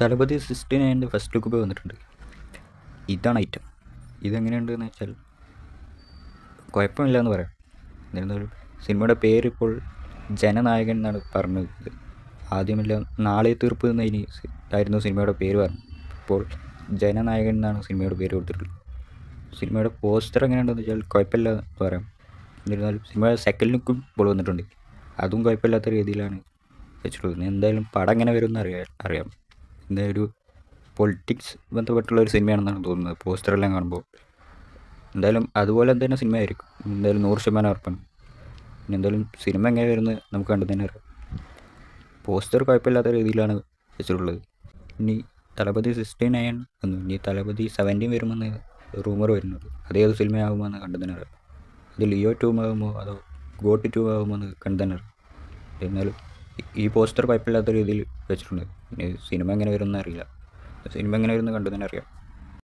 Thalapathy sixty നയന്റെ first look പോയി വന്നിട്ടുണ്ട്. ഇതാണ് ഐറ്റം ഇതെങ്ങനെയുണ്ടെന്ന് വെച്ചാൽ കുഴപ്പമില്ല എന്ന് പറയാം എന്നിരുന്നാലും സിനിമയുടെ പേരിപ്പോൾ ജനനായകൻ എന്നാണ് പറഞ്ഞത്. ആദ്യമെല്ലാം നാളെ തീർപ്പ് എന്നതിന് ആയിരുന്നു സിനിമയുടെ പേര് പറഞ്ഞു ഇപ്പോൾ ജനനായകൻ എന്നാണ് സിനിമയുടെ പേര് കൊടുത്തിട്ടുള്ളത്. സിനിമയുടെ പോസ്റ്റർ എങ്ങനെയുണ്ടെന്ന് വെച്ചാൽ കുഴപ്പമില്ല എന്ന് പറയാം. എന്നിരുന്നാലും സിനിമയുടെ സെക്കൻഡ് ലുക്കും ഇപ്പോൾ വന്നിട്ടുണ്ട്. അതും കുഴപ്പമില്ലാത്ത രീതിയിലാണ് വെച്ചിട്ടുള്ളത്. ഇനി എന്തായാലും പടം എങ്ങനെ വരുമെന്ന് എന്ന് അറിയാം അറിയാം. എന്തായാലും ഒരു പൊളിറ്റിക്സ് ബന്ധപ്പെട്ടുള്ള ഒരു സിനിമയാണെന്നാണ് തോന്നുന്നത്. പോസ്റ്ററെല്ലാം കാണുമ്പോൾ. എന്തായാലും അതുപോലെ തന്നെ സിനിമ ആയിരിക്കും എന്തായാലും നൂറ് ശതമാനം ഉറപ്പാണ്. പിന്നെ എന്തായാലും സിനിമ എങ്ങനെ വരുന്നത് നമുക്ക് കണ്ടു തന്നെ അറിയാം. പോസ്റ്റർ കുഴപ്പമില്ലാത്ത രീതിയിലാണ് വെച്ചിട്ടുള്ളത്. ഇനി തലപതി സിക്സ്റ്റീൻ നയൻ വന്നു ഇനി തലപതി സെവന്റീൻ വരുമെന്ന് റൂമർ വരുന്നത് അതേത് സിനിമയാകുമെന്ന് കണ്ടു തന്നെ അറിയാം. അത് ലിയോ ടൂമാകുമോ അതോ ഗോട്ട് ആകുമോ എന്ന് കണ്ടു തന്നെ അറിയാം. എന്നാലും ഈ- പോസ്റ്റർ കുഴപ്പമില്ലാത്ത രീതിയിൽ വെച്ചിട്ടുണ്ട്. പിന്നെ സിനിമ എങ്ങനെ വരുമെന്ന് അറിയില്ല. സിനിമ എങ്ങനെ വരുമെന്ന് കണ്ടു തന്നെ അറിയാം.